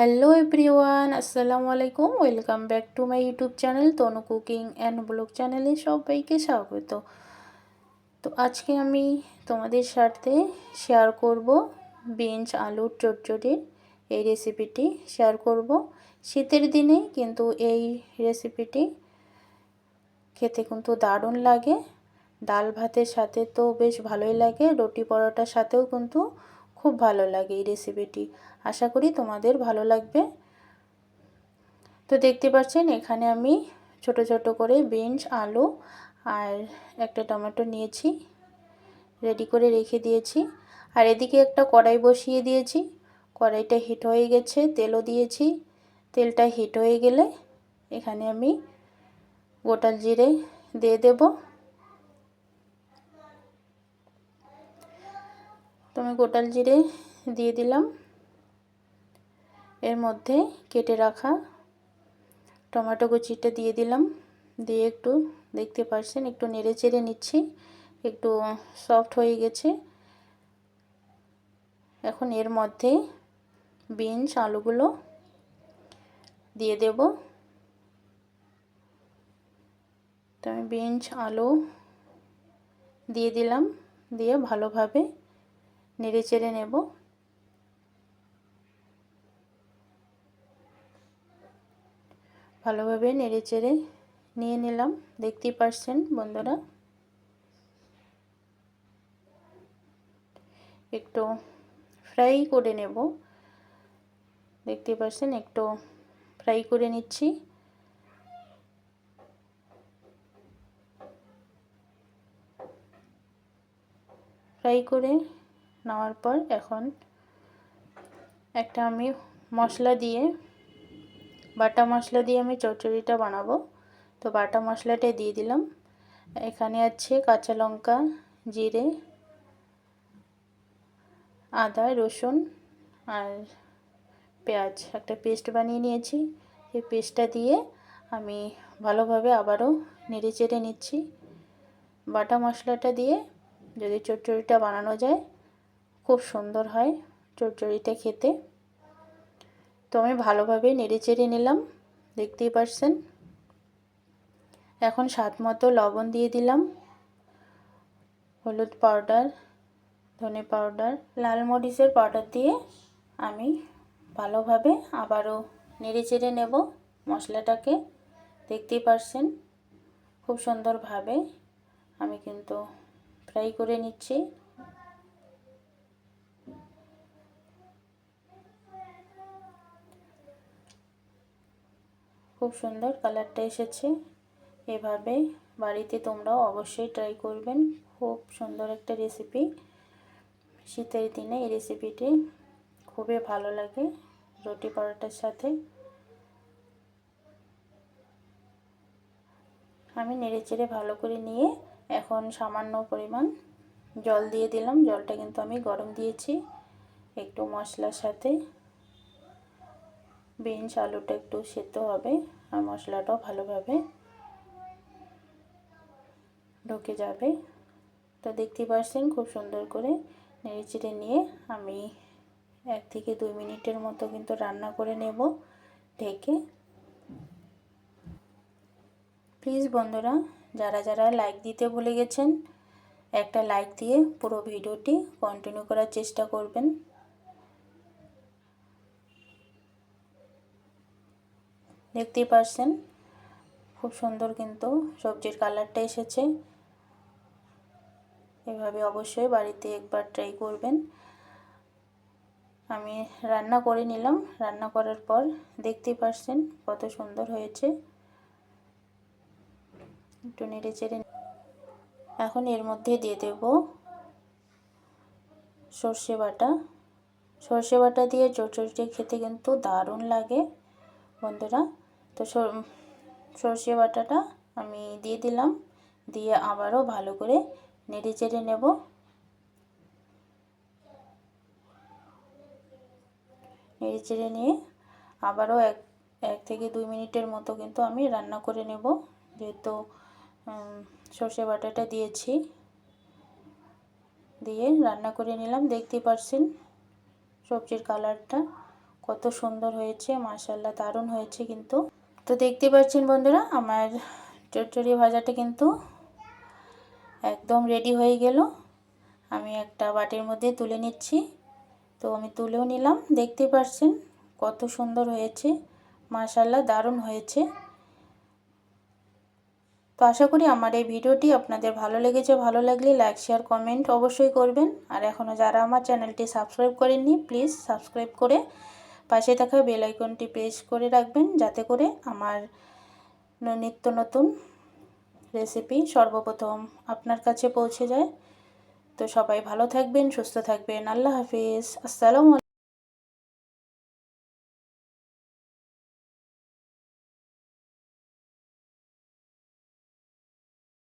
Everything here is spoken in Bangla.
হ্যালো এভরিওয়ান আসসালামু আলাইকুম welcome back to my YouTube channel Tanu cooking and blog চ্যানেলে সবাইকে স্বাগত। তো আজকে আমি তোমাদের সাথে শেয়ার করব বিনস আলুর চটচটির এই রেসিপিটি শেয়ার করব। শীতের দিনে কিন্তু এই রেসিপিটি খেতে কিন্তু দারুণ লাগে। ডাল ভাতের সাথে তো বেশ ভালোই লাগে, রুটি পরোটার সাথেও কিন্তু খুব ভালো লাগে এই রেসিপিটি আশা করি তোমাদের ভালো লাগবে। তো দেখতে পাচ্ছেন, এখানে আমি ছোট ছোট করে বিনস আলু আর একটা টমেটো নিয়েছি। রেডি করে রেখে দিয়েছি। আর এদিকে একটা কড়াই বসিয়ে দিয়েছি। কড়াইটা হিট হয়ে গেছে, তেলও দিয়েছি। তেলটা হিট হয়ে গেলে এখানে আমি গোটাল জিরে দিয়ে দেব। আমি গোটাল জিরে দিয়ে দিলাম। এর মধ্যে কেটে রাখা টমেটো কুচিটা দিয়ে দিলাম। দিয়ে একটু দেখতে পাচ্ছেন একটু নেড়ে চেড়ে নিচ্ছি, একটু সফট হয়ে গেছে। এখন এর মধ্যে বিনস, আলুগুলো দিয়ে দেব। তো আমি বিনস, আলু দিয়ে দিলাম। দিয়ে ভালোভাবে নেড়ে চেড়ে নেব। ভালোভাবে নেড়ে চেড়ে নিয়ে নিলাম, দেখতেই পারছেন বন্ধুরা। একটু ফ্রাই করে নেব। দেখতে পাচ্ছেন একটু ফ্রাই করে নিচ্ছি। ফ্রাই করে নেওয়ার পর এখন একটা আমি মশলা দিয়ে, বাটা মশলা দিয়ে আমি চচ্চড়িটা বানাবো। তো বাটা মশলাটা দিয়ে দিলাম। এখানে আছে কাঁচা লঙ্কা, জিরে, আদা, রসুন আর পেঁয়াজ। একটা পেস্ট বানিয়ে নিয়েছি। এই পেস্টটা দিয়ে আমি ভালোভাবে আবারও নেড়ে চেড়ে নিচ্ছি। বাটা মশলাটা দিয়ে যদি চচ্চড়িটা বানানো যায় খুব সুন্দর হয় চচ্চড়িটা খেতে। তো আমি ভালোভাবে নেড়ে চেড়ে নিলাম, দেখতেই পারছেন। এখন স্বাদ মতো লবণ দিয়ে দিলাম। হলুদ পাউডার, ধনে পাউডার, লাল মরিচের পাউডার দিয়ে আমি ভালোভাবে আবারও নেড়ে চেড়ে নেব মশলাটাকে, দেখতেই পারছেন। খুব সুন্দরভাবে আমি কিন্তু ফ্রাই করে নিচ্ছি। খুব সুন্দর কালারটা এসেছে। এভাবে বাড়িতে তোমরাও অবশ্যই ট্রাই করবেন। খুব সুন্দর একটা রেসিপি শীতের দিনে এই রেসিপিটি খুবই ভালো লাগে রুটি পরোটার সাথে। আমি নেড়ে চেড়ে ভালো করে নিয়ে এখন সামান্য পরিমাণ জল দিয়ে দিলাম। জলটা কিন্তু আমি গরম দিয়েছি। একটু মশলার সাথে। বিনস আলুটা একটু সেদ্ধ হবে আর মশলাটাও ভালোভাবে ঢুকে যাবে। তো দেখতে পাচ্ছেন খুব সুন্দর করে নেড়ে নিয়ে আমি এক থেকে দুই মিনিটের মতো কিন্তু রান্না করে নেব ঢেকে। প্লিজ বন্ধুরা, যারা যারা লাইক দিতে ভুলে গেছেন, একটা লাইক দিয়ে পুরো ভিডিওটি কন্টিনিউ করার চেষ্টা করবেন। দেখতেই পারছেন। খুব সুন্দর কিন্তু সবজির কালারটা এসেছে। এভাবে অবশ্যই বাড়িতে একবার ট্রাই করবেন। আমি রান্না করে নিলাম। রান্না করার পর দেখতেই পারছেন কত সুন্দর হয়েছে। একটু নেড়ে চেড়ে এখন এর মধ্যে দিয়ে দেব সর্ষে বাটা। সর্ষে বাটা দিয়ে চচড়িটি খেতে কিন্তু দারুণ লাগে। বন্ধুরা তো সর্ষে বাটাটা আমি দিয়ে দিলাম। দিয়ে আবারও ভালো করে নেড়ে চেড়ে নেব। নেড়ে চেড়ে নিয়ে আবারও এক এক থেকে দুই মিনিটের মতো কিন্তু আমি রান্না করে নেব। যেহেতু সর্ষে বাটাটা দিয়েছি। দিয়ে রান্না করে নিলাম। দেখতে পারছেন সবজির কালারটা কত সুন্দর হয়েছে মাশাল্লাহ দারুণ হয়েছে কিন্তু। তো দেখতে পাচ্ছেন বন্ধুরা, আমার চচ্চড়ি ভাজাটা কিন্তু একদম রেডি হয়ে গেল। আমি একটা বাটির মধ্যে তুলে নিচ্ছি। তো আমি তুলেও নিলাম দেখতে পাচ্ছেন কত সুন্দর হয়েছে মাশাল্লাহ দারুণ হয়েছে। তো আশা করি আমার এই ভিডিওটি আপনাদের ভালো লেগেছে, ভালো লাগলে লাইক শেয়ার কমেন্ট অবশ্যই করবেন। আর এখনও যারা আমার চ্যানেলটি সাবস্ক্রাইব করেননি প্লিজ সাবস্ক্রাইব করে পাশে থাকা বেল আইকনটি প্রেস করে রাখবেন, যাতে করে আমার নিত্য নতুন রেসিপি সর্বপ্রথম আপনার কাছে পৌঁছে যায়। তো সবাই ভালো থাকবেন, সুস্থ থাকবেন। আল্লাহ হাফিজ। আসসালামু